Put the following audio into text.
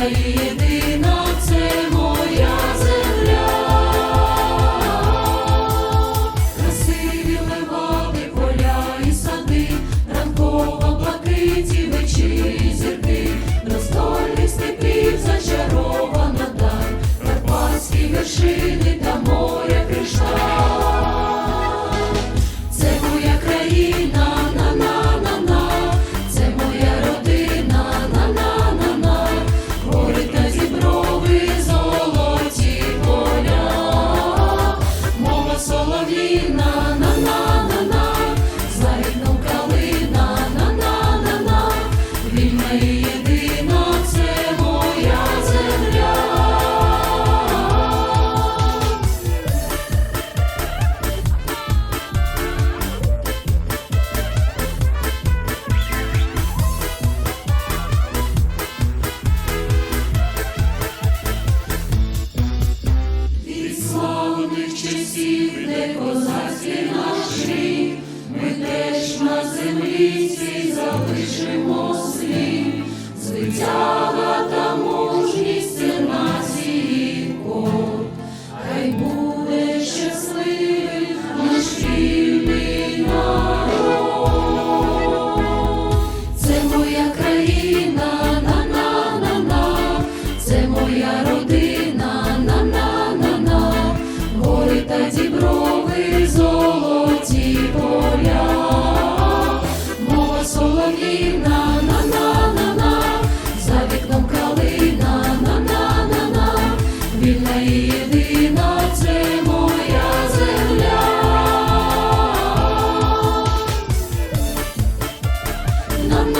Україна єдина. тих часів, де козацький наші, ми теж на землі цій залишимо слів. no, no.